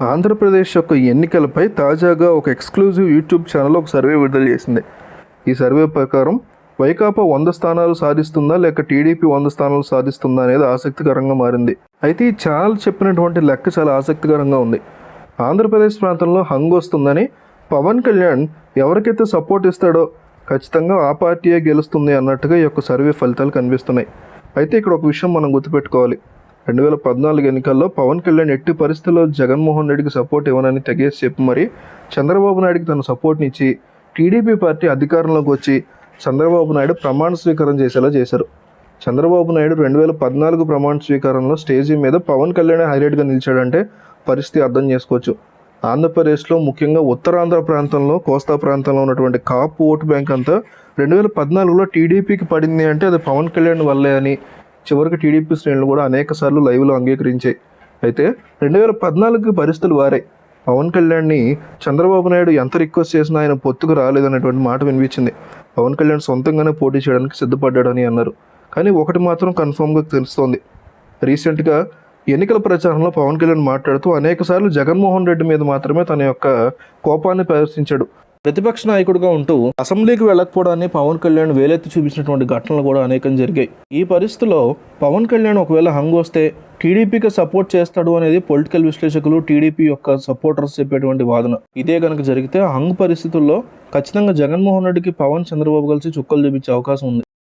ఆంధ్రప్రదేశ్ యొక్క ఎన్నికలపై తాజాగా ఒక ఎక్స్క్లూజివ్ యూట్యూబ్ ఛానల్ ఒక సర్వే విడుదల చేసింది. ఈ సర్వే ప్రకారం వైకాపా వంద స్థానాలు సాధిస్తుందా లేక టీడీపీ వంద స్థానాలు సాధిస్తుందా అనేది ఆసక్తికరంగా మారింది. అయితే ఈ ఛానల్ చెప్పినటువంటి లెక్క చాలా ఆసక్తికరంగా ఉంది. ఆంధ్రప్రదేశ్ ప్రాంతంలో హంగ్ వస్తుందని పవన్ కళ్యాణ్ ఎవరికైతే సపోర్ట్ ఇస్తాడో ఖచ్చితంగా ఆ పార్టీయే గెలుస్తుంది అన్నట్టుగా ఈ యొక్క సర్వే ఫలితాలు కనిపిస్తున్నాయి. అయితే ఇక్కడ ఒక విషయం మనం గుర్తుపెట్టుకోవాలి. రెండు వేల పద్నాలుగు ఎన్నికల్లో పవన్ కళ్యాణ్ ఎట్టి పరిస్థితుల్లో జగన్మోహన్ రెడ్డికి సపోర్ట్ ఇవ్వనని తెగేసి చెప్పి మరి చంద్రబాబు నాయుడికి తన సపోర్ట్ని ఇచ్చి టీడీపీ పార్టీ అధికారంలోకి వచ్చి చంద్రబాబు నాయుడు ప్రమాణ స్వీకారం చేసేలా చేశారు. చంద్రబాబు నాయుడు రెండు వేల పద్నాలుగు ప్రమాణ స్వీకారంలో స్టేజీ మీద పవన్ కళ్యాణ్ హైలైట్గా నిలిచాడంటే పరిస్థితి అర్థం చేసుకోవచ్చు. ఆంధ్రప్రదేశ్లో ముఖ్యంగా ఉత్తరాంధ్ర ప్రాంతంలో కోస్తా ప్రాంతంలో ఉన్నటువంటి కాపు ఓటు బ్యాంక్ అంతా రెండు వేల పద్నాలుగులో టీడీపీకి పడింది అంటే అది పవన్ కళ్యాణ్ వల్లే అని చివరికి టీడీపీ శ్రేణులు కూడా అనేక సార్లు లైవ్లో అంగీకరించాయి. అయితే రెండు వేల పద్నాలుగు పరిస్థితులు వారాయి పవన్ కళ్యాణ్ని చంద్రబాబు నాయుడు ఎంత రిక్వెస్ట్ చేసినా ఆయన పొత్తుకు రాలేదనేటువంటి మాట వినిపించింది. పవన్ కళ్యాణ్ సొంతంగానే పోటీ చేయడానికి సిద్ధపడ్డాడని అన్నారు. కానీ ఒకటి మాత్రం కన్ఫామ్గా తెలుస్తోంది. రీసెంట్గా ఎన్నికల ప్రచారంలో పవన్ కళ్యాణ్ మాట్లాడుతూ అనేకసార్లు జగన్మోహన్ రెడ్డి మీద మాత్రమే తన యొక్క కోపాన్ని ప్రదర్శించాడు. ప్రతిపక్ష నాయకుడిగా ఉంటూ అసెంబ్లీకి వెళ్ళకపోవడాన్ని పవన్ కళ్యాణ్ వేలెత్తి చూపించినటువంటి ఘటనలు కూడా అనేకం జరిగాయి. ఈ పరిస్థితిలో పవన్ కళ్యాణ్ ఒకవేళ హంగ్ వస్తే టీడీపీకి సపోర్ట్ చేస్తాడు అనేది పొలిటికల్ విశ్లేషకులు టీడీపీ యొక్క సపోర్టర్స్ చెప్పేటువంటి వాదన. ఇదే కనుక జరిగితే హంగ్ పరిస్థితుల్లో ఖచ్చితంగా జగన్మోహన్ రెడ్డికి పవన్ చంద్రబాబు కలిసి చుక్కలు చూపించే అవకాశం ఉంది.